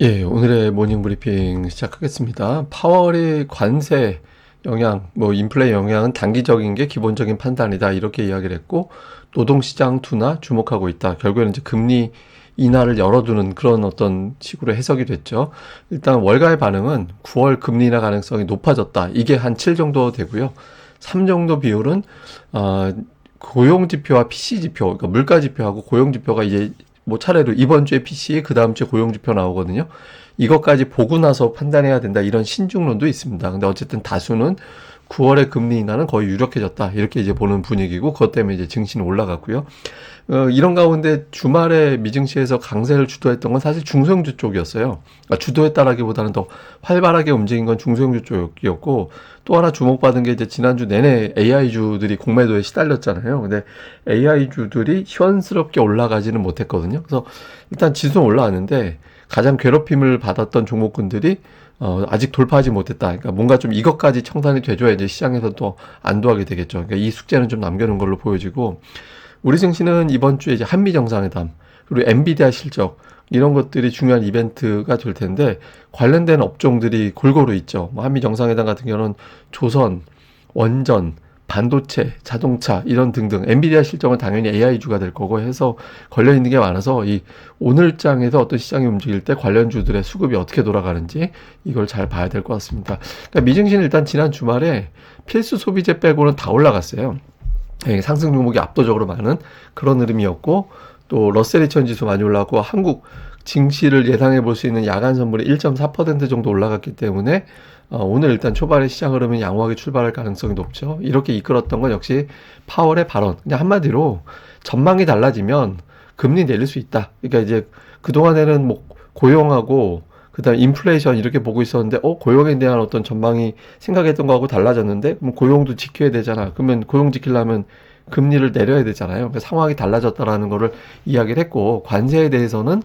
예, 오늘의 모닝 브리핑 시작하겠습니다. 파월의 관세 영향, 뭐 인플레 영향은 단기적인 게 기본적인 판단이다. 이렇게 이야기를 했고 노동시장 둔화 주목하고 있다. 결국에는 이제 금리 인하를 열어두는 그런 어떤 식으로 해석이 됐죠. 일단 월가의 반응은 9월 금리 인하 가능성이 높아졌다. 이게 한 7 정도 되고요. 3 정도 비율은 어, 고용 지표와 PC 지표, 그러니까 물가 지표하고 고용 지표가 이제 뭐 차례로 이번 주에 PC, 그 다음 주에 고용지표 나오거든요. 이것까지 보고 나서 판단해야 된다. 이런 신중론도 있습니다. 근데 어쨌든 다수는 9월의 금리 인하는 거의 유력해졌다. 이렇게 이제 보는 분위기고, 그것 때문에 이제 증시는 올라갔고요. 어, 이런 가운데 주말에 미증시에서 강세를 주도했던 건 사실 중소형주 쪽이었어요. 그러니까 주도했다라기보다는 더 활발하게 움직인 건 중소형주 쪽이었고, 또 하나 주목받은 게 이제 지난주 내내 AI주들이 공매도에 시달렸잖아요. 근데 AI주들이 시원스럽게 올라가지는 못했거든요. 그래서 일단 지수는 올라왔는데, 가장 괴롭힘을 받았던 종목군들이 어, 아직 돌파하지 못했다. 그러니까 뭔가 좀 이것까지 청산이 돼줘야 이제 시장에서 또 안도하게 되겠죠. 그러니까 이 숙제는 좀 남겨놓은 걸로 보여지고, 우리 증시는 이번 주에 이제 한미 정상회담, 그리고 엔비디아 실적, 이런 것들이 중요한 이벤트가 될 텐데, 관련된 업종들이 골고루 있죠. 뭐 한미 정상회담 같은 경우는 조선, 원전, 반도체, 자동차 이런 등등 엔비디아 실적은 당연히 AI주가 될 거고 해서 걸려 있는 게 많아서 이 오늘장에서 어떤 시장이 움직일 때 관련주들의 수급이 어떻게 돌아가는지 이걸 잘 봐야 될 것 같습니다. 그러니까 미증시는 일단 지난 주말에 필수 소비재 빼고는 다 올라갔어요. 예, 상승 종목이 압도적으로 많은 그런 흐름이었고 또 러셀 2000 지수 많이 올라갔고 한국 증시를 예상해 볼 수 있는 야간 선물이 1.4% 정도 올라갔기 때문에 어, 오늘 일단 초반에 시장 흐름은 양호하게 출발할 가능성이 높죠. 이렇게 이끌었던 건 역시 파월의 발언. 그냥 한마디로 전망이 달라지면 금리 내릴 수 있다. 그러니까 이제 그동안에는 뭐 고용하고 그다음 인플레이션 이렇게 보고 있었는데 어 고용에 대한 어떤 전망이 생각했던 거하고 달라졌는데 그럼 고용도 지켜야 되잖아. 그러면 고용 지키려면 금리를 내려야 되잖아요. 그러니까 상황이 달라졌다라는 거를 이야기를 했고 관세에 대해서는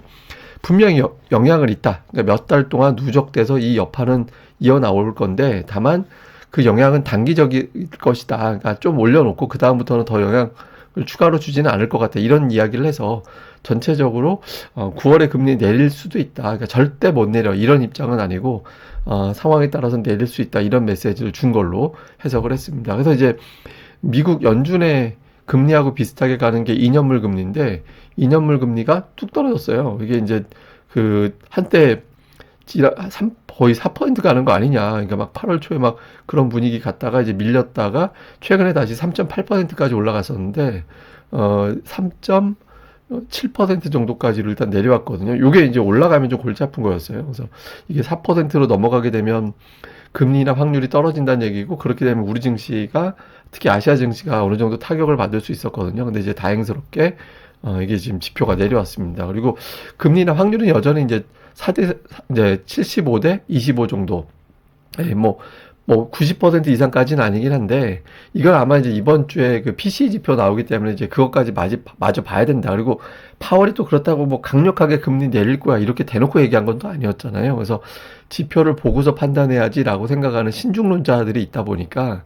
분명히 여, 영향을 있다. 그러니까 몇 달 동안 누적돼서 이 여파는 이어 나올 건데 다만 그 영향은 단기적일 것이다. 그러니까 좀 올려놓고 그 다음부터는 더 영향을 추가로 주지는 않을 것 같아. 이런 이야기를 해서 전체적으로 어, 9월에 금리 내릴 수도 있다. 그러니까 절대 못 내려 이런 입장은 아니고 어, 상황에 따라서 내릴 수 있다 이런 메시지를 준 걸로 해석을 했습니다. 그래서 이제 미국 연준의 금리하고 비슷하게 가는 게 2년물 금리인데 2년물 금리가 뚝 떨어졌어요. 이게 이제 그 한때 거의 4% 가는 거 아니냐. 그러니까 막 8월 초에 막 그런 분위기 갔다가 이제 밀렸다가 최근에 다시 3.8%까지 올라갔었는데 어 3.7% 정도까지로 일단 내려왔거든요. 요게 이제 올라가면 좀 골치 아픈 거였어요. 그래서 이게 4%로 넘어가게 되면 금리나 확률이 떨어진다는 얘기고 그렇게 되면 우리 증시가 특히 아시아 증시가 어느 정도 타격을 받을 수 있었거든요. 근데 이제 다행스럽게 어, 이게 지금 지표가 내려왔습니다. 그리고 금리나 확률은 여전히 이제 4대, 이제 75대 25 정도. 예, 뭐, 뭐, 90% 이상까지는 아니긴 한데, 이걸 아마 이제 이번 주에 그 PC 지표 나오기 때문에 이제 그것까지 마지, 마저 봐야 된다. 그리고 파월이 또 그렇다고 뭐 강력하게 금리 내릴 거야. 이렇게 대놓고 얘기한 건 또 아니었잖아요. 그래서 지표를 보고서 판단해야지라고 생각하는 신중론자들이 있다 보니까,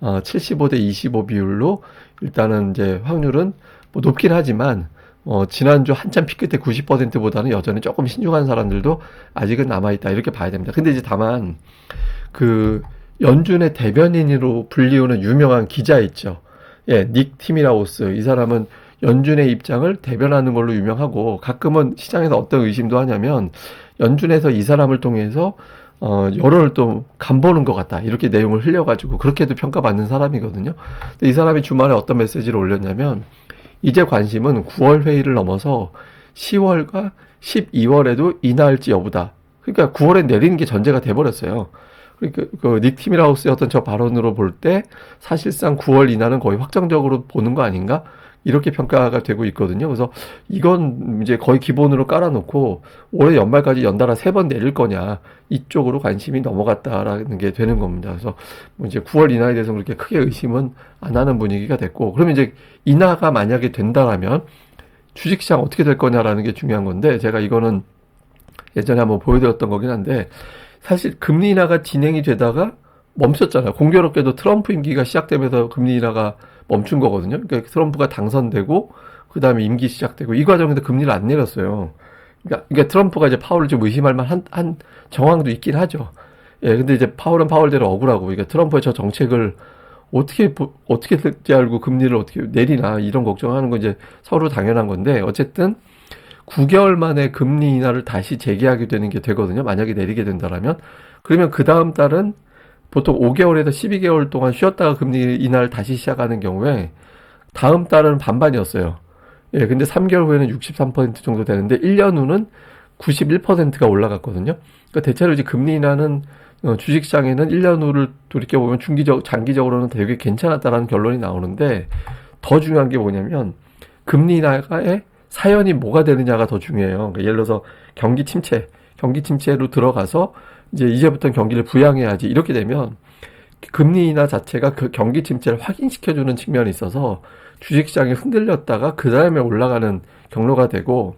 어, 75대 25 비율로 일단은 이제 확률은 뭐 높긴 하지만 어, 지난주 한참 피크 때 90%보다는 여전히 조금 신중한 사람들도 아직은 남아있다. 이렇게 봐야 됩니다. 근데 이제 다만, 그, 연준의 대변인으로 불리우는 유명한 기자 있죠. 예, 닉 티미라우스. 이 사람은 연준의 입장을 대변하는 걸로 유명하고, 가끔은 시장에서 어떤 의심도 하냐면, 연준에서 이 사람을 통해서, 어, 여론을 또 간보는 것 같다. 이렇게 내용을 흘려가지고, 그렇게도 평가받는 사람이거든요. 근데 이 사람이 주말에 어떤 메시지를 올렸냐면, 이제 관심은 9월 회의를 넘어서 10월과 12월에도 인하할지 여부다. 그러니까 9월에 내리는 게 전제가 돼버렸어요. 그러니까 그닉 티미라우스의 어떤 저 발언으로 볼 때 사실상 9월 인하는 거의 확정적으로 보는 거 아닌가? 이렇게 평가가 되고 있거든요. 그래서 이건 이제 거의 기본으로 깔아놓고 올해 연말까지 연달아 세 번 내릴 거냐 이쪽으로 관심이 넘어갔다라는 게 되는 겁니다. 그래서 뭐 이제 9월 인하에 대해서 그렇게 크게 의심은 안 하는 분위기가 됐고 그러면 이제 인하가 만약에 된다라면 주식시장 어떻게 될 거냐라는 게 중요한 건데 제가 이거는 예전에 한번 보여드렸던 거긴 한데 사실 금리 인하가 진행이 되다가 멈췄잖아요. 공교롭게도 트럼프 임기가 시작되면서 금리 인하가 멈춘 거거든요. 그러니까 트럼프가 당선되고 그 다음에 임기 시작되고 이 과정에서 금리를 안 내렸어요. 그러니까, 그러니까 트럼프가 이제 파월을 좀 의심할 만한 한 정황도 있긴 하죠. 예, 근데 이제 파월은 파월대로 억울하고, 그러니까 트럼프의 저 정책을 어떻게 보- 어떻게 될지 알고 금리를 어떻게 내리나 이런 걱정하는 건 이제 서로 당연한 건데 어쨌든 9개월 만에 금리 인하를 다시 재개하게 되는 게 되거든요. 만약에 내리게 된다라면 그러면 그 다음 달은 보통 5개월에서 12개월 동안 쉬었다가 금리 인하를 다시 시작하는 경우에 다음 달은 반반이었어요. 예, 근데 3개월 후에는 63% 정도 되는데 1년 후는 91%가 올라갔거든요. 그러니까 대체로 이제 금리 인하는 어, 주식시장에는 1년 후를 돌이켜보면 중기적, 장기적으로는 되게 괜찮았다라는 결론이 나오는데 더 중요한 게 뭐냐면 금리 인하의 사연이 뭐가 되느냐가 더 중요해요. 그러니까 예를 들어서 경기 침체, 경기 침체로 들어가서 이제 이제부터 경기를 부양해야지 이렇게 되면 금리 인하 자체가 그 경기 침체를 확인시켜주는 측면이 있어서 주식시장이 흔들렸다가 그 다음에 올라가는 경로가 되고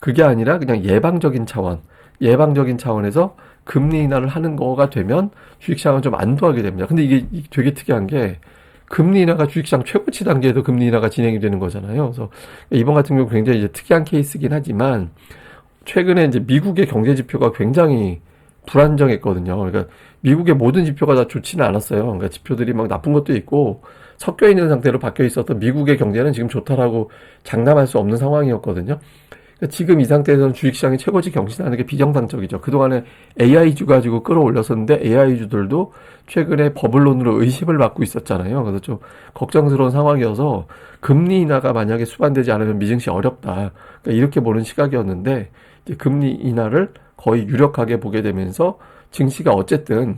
그게 아니라 그냥 예방적인 차원, 예방적인 차원에서 금리 인하를 하는 거가 되면 주식시장은 좀 안도하게 됩니다. 근데 이게 되게 특이한 게 금리 인하가 주식시장 최고치 단계에서 금리 인하가 진행이 되는 거잖아요. 그래서 이번 같은 경우 굉장히 이제 특이한 케이스긴 하지만 최근에 이제 미국의 경제 지표가 굉장히 불안정했거든요. 그러니까 미국의 모든 지표가 다 좋지는 않았어요. 그러니까 지표들이 막 나쁜 것도 있고 섞여 있는 상태로 바뀌어 있었던 미국의 경제는 지금 좋다라고 장담할 수 없는 상황이었거든요. 그러니까 지금 이 상태에서는 주식시장이 최고치 경신하는 게 비정상적이죠. 그동안에 AI주 가지고 끌어올렸었는데 AI주들도 최근에 버블론으로 의심을 받고 있었잖아요. 그래서 좀 걱정스러운 상황이어서 금리 인하가 만약에 수반되지 않으면 미증시 어렵다. 그러니까 이렇게 보는 시각이었는데 이제 금리 인하를 거의 유력하게 보게 되면서 증시가 어쨌든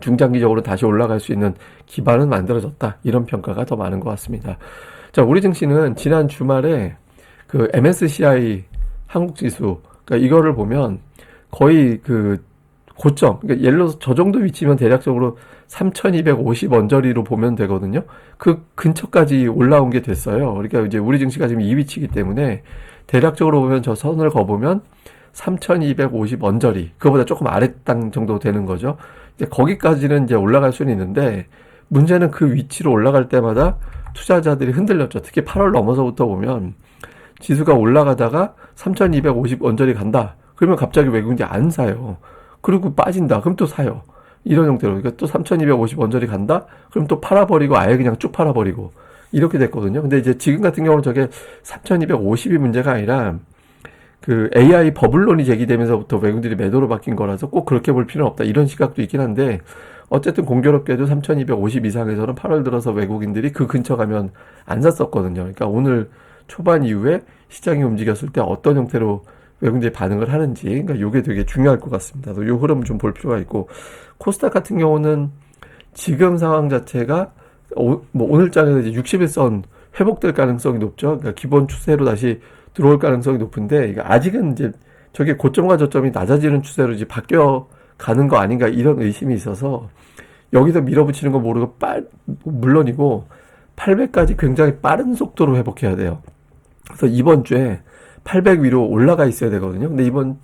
중장기적으로 다시 올라갈 수 있는 기반은 만들어졌다. 이런 평가가 더 많은 것 같습니다. 자, 우리 증시는 지난 주말에 그 MSCI 한국 지수, 그러니까 이거를 보면 거의 그 고점, 그러니까 예를 들어서 저 정도 위치면 대략적으로 3,250 언저리로 보면 되거든요. 그 근처까지 올라온 게 됐어요. 그러니까 이제 우리 증시가 지금 이 위치이기 때문에 대략적으로 보면 저 선을 거보면 3,250 언저리, 그거보다 조금 아래 땅 정도 되는 거죠. 이제 거기까지는 이제 올라갈 수는 있는데 문제는 그 위치로 올라갈 때마다 투자자들이 흔들렸죠. 특히 8월 넘어서부터 보면 지수가 올라가다가 3,250 언저리 간다. 그러면 갑자기 외국인이 안 사요. 그리고 빠진다. 그럼 또 사요. 이런 형태로. 그러니까 또 3,250 언저리 간다? 그럼 또 팔아버리고 아예 그냥 쭉 팔아버리고. 이렇게 됐거든요. 근데 이제 지금 같은 경우는 저게 3,250이 문제가 아니라 그 AI 버블론이 제기되면서부터 외국인들이 매도로 바뀐 거라서 꼭 그렇게 볼 필요는 없다. 이런 시각도 있긴 한데 어쨌든 공교롭게도 3,250 이상에서는 8월 들어서 외국인들이 그 근처 가면 안 샀었거든요. 그러니까 오늘 초반 이후에 시장이 움직였을 때 어떤 형태로 외국인들이 반응을 하는지, 그러니까 이게 되게 중요할 것 같습니다. 이 흐름 좀 볼 필요가 있고 코스닥 같은 경우는 지금 상황 자체가 오, 뭐 오늘 장에서 이제 61선 회복될 가능성이 높죠. 그러니까 기본 추세로 다시 들어올 가능성이 높은데 아직은 이제 저게 고점과 저점이 낮아지는 추세로 이제 바뀌어 가는 거 아닌가 이런 의심이 있어서 여기서 밀어붙이는 거 모르고 빨 물론이고 800까지 굉장히 빠른 속도로 회복해야 돼요. 그래서 이번 주에 800 위로 올라가 있어야 되거든요. 근데 이번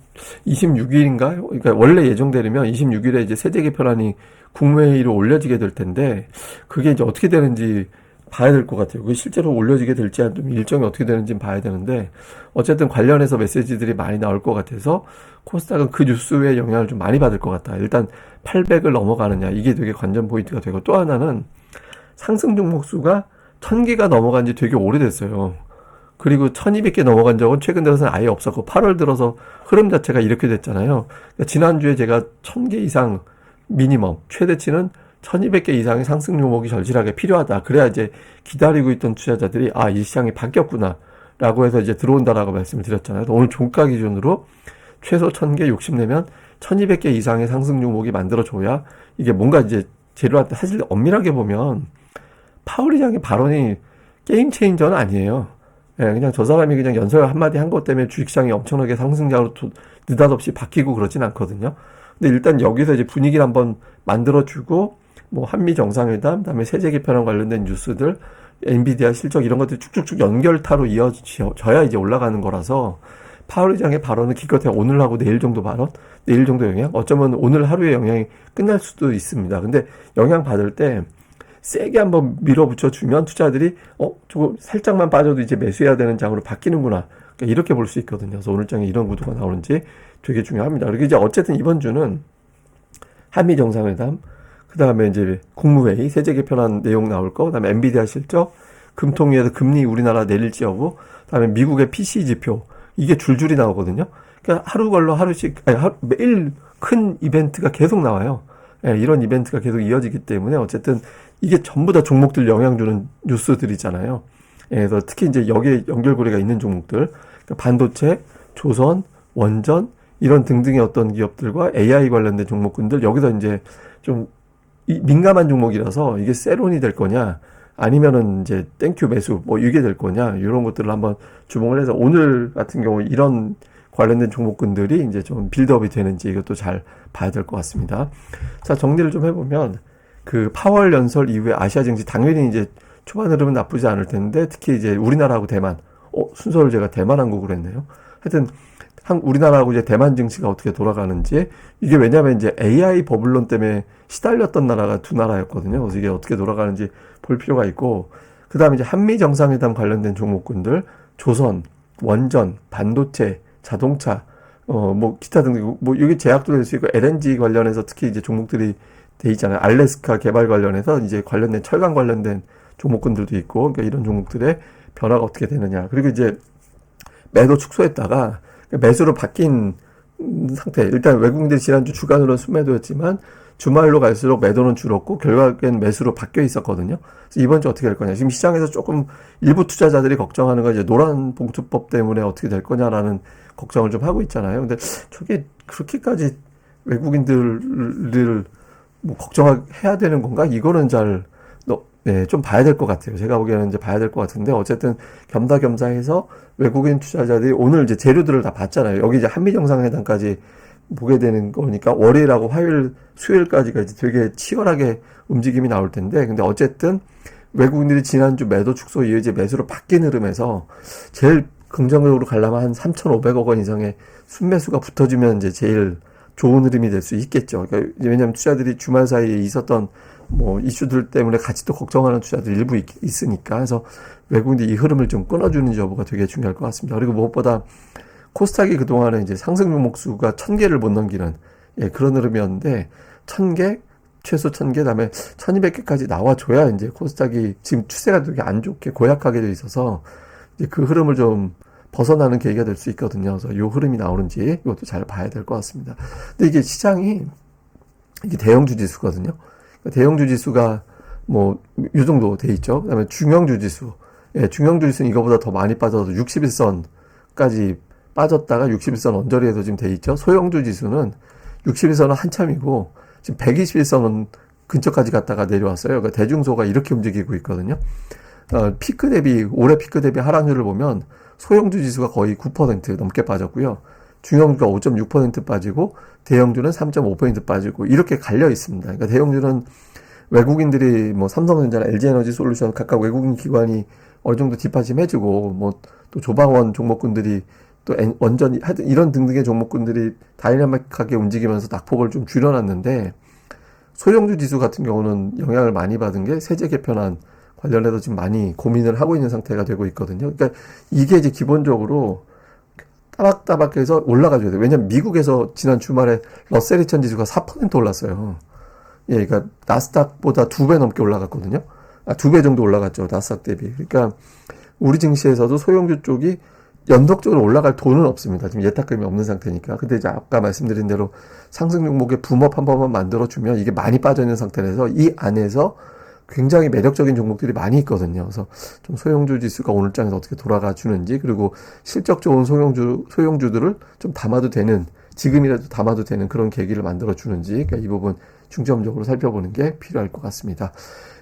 26일인가요? 그러니까 원래 예정되려면 26일에 이제 세제 개편안이 국무회의로 올려지게 될 텐데 그게 이제 어떻게 되는지 봐야 될 것 같아요. 그게 실제로 올려지게 될지 좀 일정이 어떻게 되는지 봐야 되는데 어쨌든 관련해서 메시지들이 많이 나올 것 같아서 코스닥은 그 뉴스에 영향을 좀 많이 받을 것 같다. 일단 800을 넘어가느냐 이게 되게 관전 포인트가 되고 또 하나는 상승 종목 수가 1000개가 넘어간 지 되게 오래됐어요. 그리고 1200개 넘어간 적은 최근 들어서는 아예 없었고 8월 들어서 흐름 자체가 이렇게 됐잖아요. 그러니까 지난주에 제가 1000개 이상 미니멈 최대치는 1200개 이상의 상승 종목이 절실하게 필요하다. 그래야 이제 기다리고 있던 투자자들이 아, 이 시장이 바뀌었구나. 라고 해서 이제 들어온다라고 말씀을 드렸잖아요. 오늘 종가 기준으로 최소 1000개 욕심내면 1200개 이상의 상승 종목이 만들어줘야 이게 뭔가 이제 재료한테 사실 엄밀하게 보면 파울이장의 발언이 게임 체인저는 아니에요. 예, 그냥 저 사람이 그냥 연설 한마디 한 것 때문에 주식시장이 엄청나게 상승장으로 도- 느닷없이 바뀌고 그러진 않거든요. 근데 일단 여기서 이제 분위기를 한번 만들어주고 뭐 한미 정상회담, 그다음에 세제 개편안 관련된 뉴스들, 엔비디아 실적 이런 것들이 쭉쭉쭉 연결타로 이어져야 이제 올라가는 거라서 파월 의장의 발언은 기껏해 오늘 하고 내일 정도 발언, 내일 정도 영향, 어쩌면 오늘 하루의 영향이 끝날 수도 있습니다. 근데 영향 받을 때 세게 한번 밀어붙여 주면 투자들이 어 저거 살짝만 빠져도 이제 매수해야 되는 장으로 바뀌는구나. 그러니까 이렇게 볼 수 있거든요. 그래서 오늘 장에 이런 구도가 나오는지 되게 중요합니다. 그리고 이제 어쨌든 이번 주는 한미 정상회담, 그 다음에 이제 국무회의, 세제 개편안 내용 나올 거, 그 다음에 엔비디아 실적, 금통위에서 금리 우리나라 내릴지 여부, 그 다음에 미국의 PC 지표, 이게 줄줄이 나오거든요. 그러니까 하루 걸러 하루씩, 아니, 하루, 매일 큰 이벤트가 계속 나와요. 예, 이런 이벤트가 계속 이어지기 때문에 어쨌든 이게 전부 다 종목들 영향 주는 뉴스들이잖아요. 예, 그래서 특히 이제 여기에 연결고리가 있는 종목들, 그러니까 반도체, 조선, 원전, 이런 등등의 어떤 기업들과 AI 관련된 종목군들, 여기서 이제 좀 이- 민감한 종목이라서 이게 세론이 될 거냐, 아니면은 이제 땡큐 매수, 뭐 이게 될 거냐, 이런 것들을 한번 주목을 해서 오늘 같은 경우 이런 관련된 종목군들이 이제 좀 빌드업이 되는지 이것도 잘 봐야 될 것 같습니다. 자, 정리를 좀 해보면 그 파월 연설 이후에 아시아 증시 당연히 이제 초반 흐름은 나쁘지 않을 텐데 특히 이제 우리나라하고 대만, 어, 순서를 제가 대만 한국으로 했네요. 하여튼 한 우리나라하고 이제 대만 증시가 어떻게 돌아가는지 이게 왜냐하면 이제 AI 버블론 때문에 시달렸던 나라가 두 나라였거든요. 그래서 이게 어떻게 돌아가는지 볼 필요가 있고 그 다음에 이제 한미 정상회담 관련된 종목군들 조선, 원전, 반도체, 자동차, 어 뭐 기타 등등 뭐 여기 제약도 될 수 있고 LNG 관련해서 특히 이제 종목들이 돼 있잖아요. 알래스카 개발 관련해서 이제 관련된 철강 관련된 종목군들도 있고 그러니까 이런 종목들의 변화가 어떻게 되느냐 그리고 이제 매도 축소했다가 매수로 바뀐 상태. 일단 외국인들이 지난주 주간으로는 순매도였지만 주말로 갈수록 매도는 줄었고 결국엔 매수로 바뀌어 있었거든요. 그래서 이번 주 어떻게 될 거냐. 지금 시장에서 조금 일부 투자자들이 걱정하는 건 이제 노란 봉투법 때문에 어떻게 될 거냐라는 걱정을 좀 하고 있잖아요. 근데 저게 그렇게까지 외국인들을 뭐 걱정해야 되는 건가? 이거는 잘, 너, 네, 좀 봐야 될 것 같아요. 제가 보기에는 이제 봐야 될 것 같은데, 어쨌든 겸사겸사해서 외국인 투자자들이 오늘 이제 재료들을 다 봤잖아요. 여기 이제 한미정상회담까지 보게 되는 거니까 월요일하고 화요일, 수요일까지가 이제 되게 치열하게 움직임이 나올 텐데, 근데 어쨌든 외국인들이 지난주 매도 축소 이후 이제 매수로 바뀐 흐름에서 제일 긍정적으로 가려면 한 3,500억 원 이상의 순매수가 붙어주면 이제 제일 좋은 흐름이 될 수 있겠죠. 그러니까 왜냐하면 투자들이 주말 사이에 있었던 뭐 이슈들 때문에 같이 또 걱정하는 투자들 일부 있, 있으니까 그래서 외국인들이 이 흐름을 좀 끊어주는 여부가 되게 중요할 것 같습니다. 그리고 무엇보다 코스닥이 그동안에 이제 상승 종목 수가 천 개를 못 넘기는 예, 그런 흐름이었는데 천 개, 최소 천 개, 다음에 천이백 개까지 나와줘야 이제 코스닥이 지금 추세가 되게 안 좋게 고약하게 돼 있어서 이제 그 흐름을 좀 벗어나는 계기가 될 수 있거든요. 그래서 요 흐름이 나오는지 이것도 잘 봐야 될 것 같습니다. 근데 이게 시장이 이게 대형주 지수거든요. 그러니까 대형 주 지수가 뭐 요 정도 돼 있죠. 그다음에 중형 주 지수. 예, 중형 주 지수는 이거보다 더 많이 빠져서 61선까지 빠졌다가 61선 언저리에도 지금 돼 있죠. 소형 주 지수는 61선은 한참이고 지금 121선은 근처까지 갔다가 내려왔어요. 그러니까 대중소가 이렇게 움직이고 있거든요. 어, 피크 대비 올해 피크 대비 하락률을 보면 소형주 지수가 거의 9% 넘게 빠졌고요. 중형주가 5.6% 빠지고 대형주는 3.5% 빠지고 이렇게 갈려 있습니다. 그러니까 대형주는 외국인들이 뭐 삼성전자나 LG에너지 솔루션 각각 외국인 기관이 어느 정도 뒷받침 해주고 뭐 또 조방원 종목군들이 또 엔- 원전이 하여튼 이런 등등의 종목군들이 다이나믹하게 움직이면서 낙폭을 좀 줄여놨는데 소형주 지수 같은 경우는 영향을 많이 받은 게 세제 개편안 관련해서 지금 많이 고민을 하고 있는 상태가 되고 있거든요. 그러니까 이게 이제 기본적으로 따박따박 해서 올라가줘야 돼요. 왜냐면 미국에서 지난 주말에 러셀 2000 지수가 4% 올랐어요. 예, 그러니까 나스닥보다 두 배 넘게 올라갔거든요. 아, 두 배 정도 올라갔죠. 나스닥 대비. 그러니까 우리 증시에서도 소형주 쪽이 연속적으로 올라갈 돈은 없습니다. 지금 예탁금이 없는 상태니까. 근데 이제 아까 말씀드린 대로 상승 종목의 붐업 한 번만 만들어주면 이게 많이 빠져있는 상태라서 이 안에서 굉장히 매력적인 종목들이 많이 있거든요. 그래서 좀 소형주 지수가 오늘 장에서 어떻게 돌아가 주는지 그리고 실적 좋은 소형주 소형주들을 좀 담아도 되는 지금이라도 담아도 되는 그런 계기를 만들어 주는지 그러니까 이 부분 중점적으로 살펴보는 게 필요할 것 같습니다.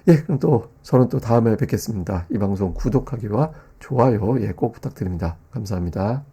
예, 그럼 또 저는 또 다음에 뵙겠습니다. 이 방송 구독하기와 좋아요 예, 꼭 부탁드립니다. 감사합니다.